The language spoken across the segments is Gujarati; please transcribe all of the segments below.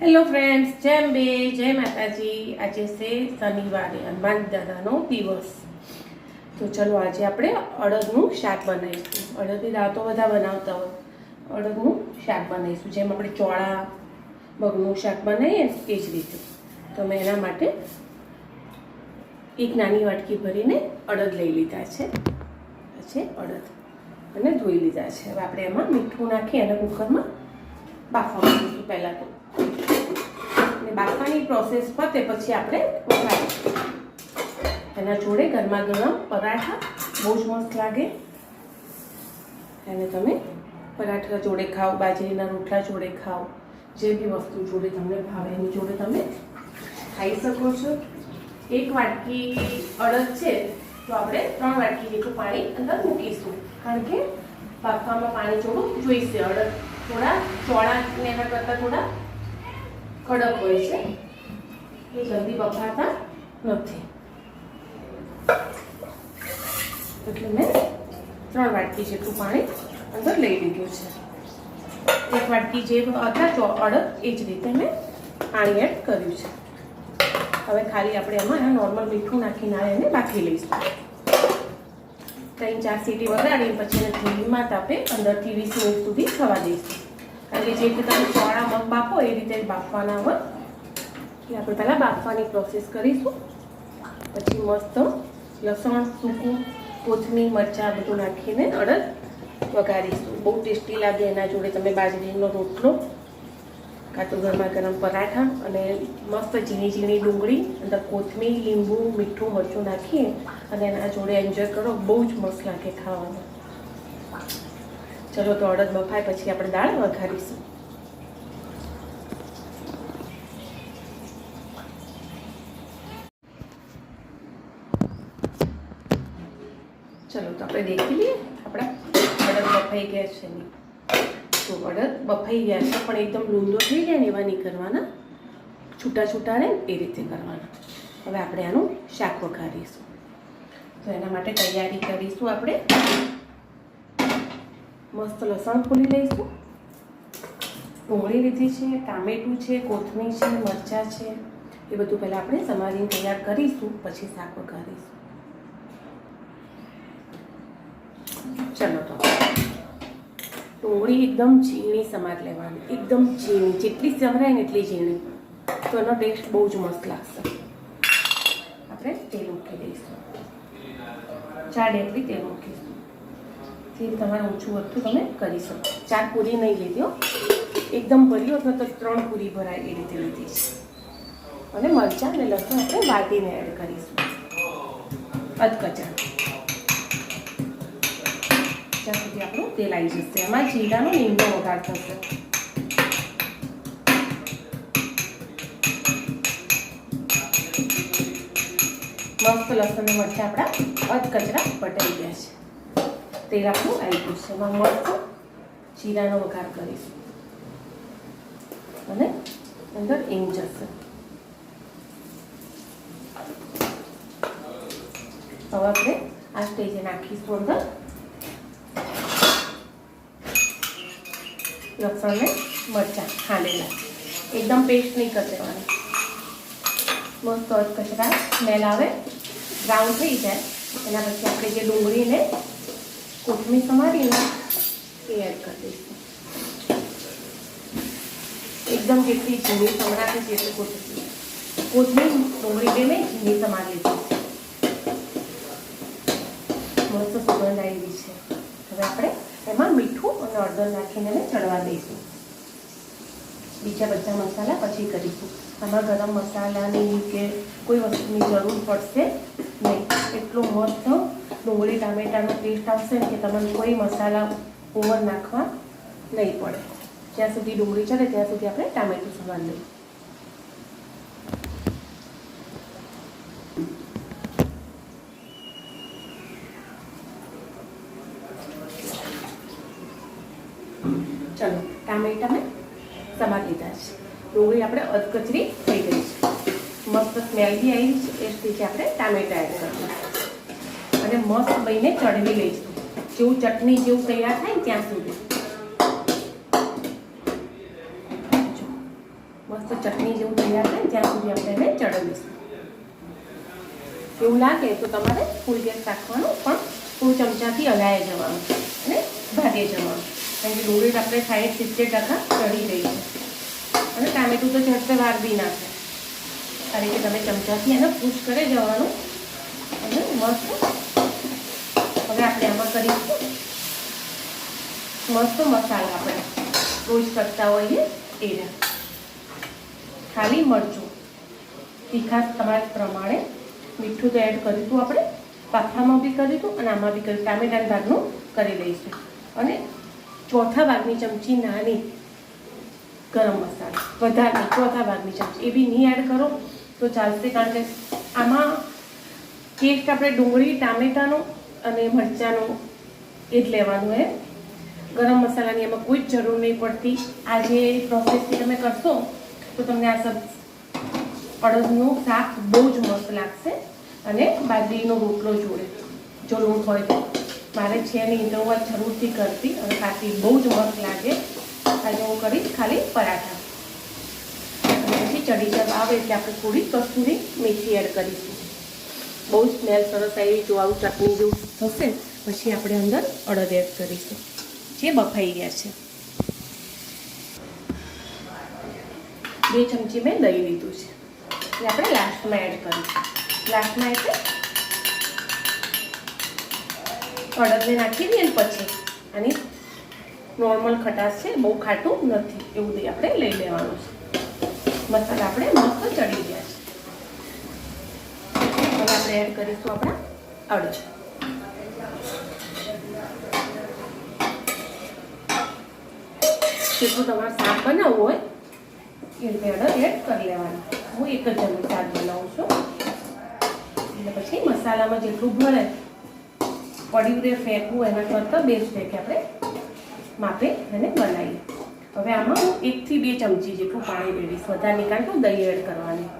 હેલો ફ્રેન્ડ્સ જેમ બે જય માતાજી. આજે છે શનિવારે હનુમાન દાદાનો દિવસ. તો ચલો આજે આપણે અડદનું શાક બનાવીશું. અડદની દાળ તો બધા બનાવતા હોય. અડદનું શાક બનાવીશું. જેમ આપણે ચોળા મગનું શાક બનાવીએ એ જ રીતે. તો મેં એના માટે એક નાની વાટકી ભરીને અડદ લઈ લીધા છે. પછી અડદ. અને ધોઈ લીધા છે. હવે આપણે એમાં મીઠું નાખી અને કુકરમાં બાફવા મૂકીશું પહેલાં તો. અને બાફવાની પ્રોસેસ પતે પછી આપણે વઘારીશું એના જોડે ગરમા ગરમ પરાઠા બહુ જ મસ્ત લાગે. અને તમે પરાઠા જોડે ખાઓ, બાજરીના રોટલા જોડે ખાઓ, જે બી વસ્તુ જોડે તમને ભાવે, એની જોડે તમે ખાઈ શકો છો. એક વાટકી અડદ છે, તો આપણે ત્રણ વાટકી જેટલું પાણી અંદર મૂકીશું. કારણ કે બાફવામાં પાણી થોડું જોઈશે, અડદ થોડા ચોળા ને એના કરતાં થોડા કડક હોય છે, એ જલ્દી બફાતા નથી. એટલે મેં ત્રણ વાટકી જેટલું પાણી અંદર લઈ લીધું છે. એક વાટકી જે હતા તો અડદ, એ જ રીતે મેં પાણી એડ કર્યું છે. હવે ખાલી આપણે એમાં નોર્મલ મીઠું નાખીને આ એને બાફી લઈશું. ત્રણ, ચાર સીટી વગાડીને પછી એને ધીમા તાપે પંદરથી વીસ મિનિટ સુધી થવા દઈશું. કે જે રીતે તમે ચોળા મગ બાફો એ રીતે બાફવાના હોય. એટલે આપણે પહેલાં બાફવાની પ્રોસેસ કરીશું. પછી મસ્ત લસણ, સૂકું, કોથમીર, મરચાં બધું નાખીને અડદ વઘારીશું. બહુ ટેસ્ટી લાગે એના જોડે તમે બાજરીનો રોટલો કાં તો ગરમા ગરમ પરાઠા અને મસ્ત ઝીણી ઝીણી ડુંગળી, અંદર કોથમીર, લીંબુ, મીઠું, મરચું નાખીએ અને એના જોડે એન્જોય કરો. બહુ જ મસ્ત લાગે ખાવાનું ચલો તો અડદ બફાય, પછી આપણે દાળ વઘારીશું. ચલો તો આપણે દેખી લઈએ, આપણા અડદ બફાઈ ગયા છે તો અડદ બફાઈ ગયા છે, પણ એકદમ લૂંદો થઈ જાય ને એવા નહીં કરવાના. છૂટા છૂટા રહે એ રીતે કરવાના. હવે આપણે આનું શાક વઘારીશું. તો એના માટે તૈયારી કરીશું આપણે. મસ્ત લસણ ફૂલી લઈશું. ડુંગળી લીધી છે, ટામેટું છે, કોથમીર છે, મરચાં છે. એ બધું પહેલાં આપણે સમારીને તૈયાર કરીશું, પછી શાક કરીશું. ચલો તો. ડુંગળી એકદમ ઝીણી સમાર લેવાની. એકદમ ઝીણી. જેટલી સમરાય ને એટલી ઝીણી. તો એનો ટેસ્ટ બહુ જ મસ્ત લાગશે. આપણે તેલ મૂકી દઈશું. ચાર ડેટલી તેલ મૂકીશું તેલ તમારે ઓછું વધતું તમે કરી શકો. ચાર પૂરી નહીં લીધી હો. એકદમ ભરી હોત તો ત્રણ પૂરી ભરાય એ રીતે લીધી છે. અને મરચાં અને લસણ આપણે વાટીને એડ કરીશું. અધકચા ત્યાં સુધી આપણું તેલ આવી જશે. એમાં જીરાનો લીંબો વઘાર થશે. મસ્ત લસણ મરચાં આપણા અધકચરા પટાઈ ગયા છે. તેલ આપણું આવી ગયું છે એમાં મસ્ત જીરાનો વઘાર કરીશું. અને અંદર ઈંગ જશે. હવે આપણે આ સ્ટેજે નાખીશું અંદર. લસણને મરચાં ખાંડેલા. એકદમ પેસ્ટ નહીં કરી દેવાની. મસ્ત કચરા સ્મેલ આવે. બ્રાઉન થઈ જાય. એના પછી આપણે જે ડુંગળીને કોથમીર સમારીને એ એડ કરી દઈશું એકદમ જેટલી ઝીણી સમરાતી જેટલી કોથમીર કોથમીર ડુંગળી બે મેં ઝીણી સમારી લીધી મસ્ત સુગંધ આવી છે હવે આપણે એમાં મીઠું અને અડદર નાખીને એને ચડવા દઈશું બીજા બધા મસાલા પછી કરીશું આમાં ગરમ મસાલાની કે કોઈ વસ્તુની જરૂર પડશે નહીં એટલો મસ્ત ડુંગળી, ટામેટાનો પેસ્ટ આવશે કે તમને કોઈ મસાલા ઓવર નાખવા નહીં પડે. જ્યાં સુધી ડુંગળી ચડે ત્યાં સુધી આપણે ટામેટું સમાન લઈએ. ચલો ટામેટા મેં સમા લીધા છે. ડુંગળી આપણે અધકચરી થઈ ગઈ છે. મસ્ત સ્મેલ બી આવી છે, એ સ્ટેજે આપણે ટામેટા એડ કરીશું અને મસ્ત બહીને ચડવી લઈશું. જેવું ચટણી જેવું તૈયાર થાય ત્યાં સુધી. મસ્ત ચટણી જેવું તૈયાર થાય ત્યાં સુધી આપણે એને ચડાવીશું. એવું લાગે તો તમારે ફૂલ ગેસ રાખવાનો, પણ ફૂલ ચમચાથી હલાય જવાનું અને ભાગે જવાનું. કારણ કે ડુંગળી આપણે સાઠ સિત્તેર ટકા ચડી રહી છે. અને ટામેટું તો ઝડપે વાર બી નાખે આ રીતે તમે ચમચાથી એને પુશ કરી જવાનું અને મસ્ત આપણે આમાં કરીશું મસ્ત મસાલા આપણે રોજ કરતા હોઈએ એના ખાલી મરચું. તીખાશ તમારા પ્રમાણે મીઠું તો એડ કરીશું આપણે પાથામાં બી કરીશું અને આમાં બી કરીશું ટામેટાના ભાગનું કરી લઈશું. અને ચોથા ભાગની ચમચી નાની ગરમ મસાલા. વધારે ચોથા ભાગની ચમચી. એ બી નહીં એડ કરો તો ચાલશે, કારણ કે આમાં ટેસ્ટ આપણે ડુંગળી, ટામેટાનો અને મરચાંનો એ જ લેવાનું એ ગરમ મસાલાની એમાં કોઈ જ જરૂર નહીં પડતી. આ જે પ્રોસેસથી તમે કરશો, તો તમને આ સબ અડદનું શાક બહુ જ મસ્ત લાગશે અને બાજરીનો રોટલો જોડે, જો લોટ હોય તો. મારે છે નહીં તો હું જરૂરથી કરતી અને ખાતી બહુ જ મસ્ત લાગે. આજે હું કરીશ ખાલી પરાઠા. પછી ચડી જબ આવે એટલે આપણે થોડી કસ્તુરી મેથી એડ કરીશું. બહુ સ્મેલ સરસ આવી જો આવું ચટણી જેવું થશે, પછી આપણે અંદર અડદ એડ કરીશું, જે બફાઈ ગયા છે. બે ચમચી મેં દહીં લીધું છે. એ આપણે લાસ્ટમાં એડ કરીશું. લાસ્ટમાં એટલે અડદને નાખી દઈએ પછી આની નોર્મલ ખટાશ છે, બહુ ખાટું નથી, એવું દહીં આપણે લઈ લેવાનું છે. મસાલા આપણે મસ્ત ચડી ગયા. આપણે એડ કરીશું આપણા અડદ. જેટલું તમારે શાક બનાવવું હોય, એ રીતે અડદ એડ કરી લેવાનું. હું એક જ જણનું શાક બનાવું છું. એટલે પછી મસાલામાં જેટલું ભરે પડ્યું રે ફેંકવું, એના કરતાં બે છે કે આપણે માપે એને બનાવીએ. હવે આમાં હું એકથી બે ચમચી જેટલું પાણી મેળવીશ. વધારે તો દહીં એડ કરવાની.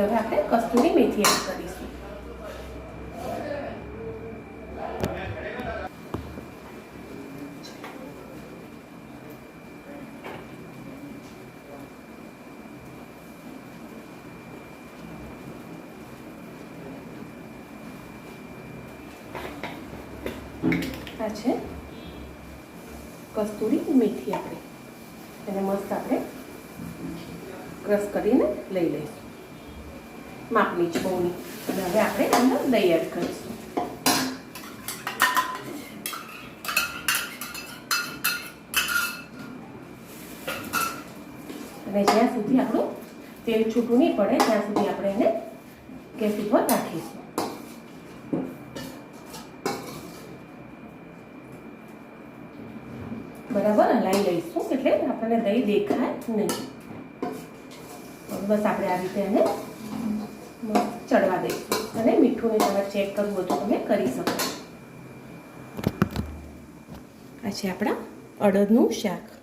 હવે આપણે કસ્તુરી મેથી એડ કરીશું. આ છે કસ્તુરી મેથી આપણે. એને મસ્ત આપણે ક્રશ કરીને લઈ લઈશું. માપની જ બહુની હવે આપણે અંદર દહીં કરીશું અને જ્યાં સુધી આપણું તેલ છૂટું નહીં પડે ત્યાં સુધી આપણે એને ગેસ ઉપર રાખીશું બરાબર હલાવી લઈશું એટલે આપણને દહીં દેખાય નહીં બસ આપણે આ રીતે એને ચડવા દઈશું. અને મીઠું ને તમારે ચેક કરવું હોય તો તમે કરી શકો. આ છે આપણા અડદનું શાક.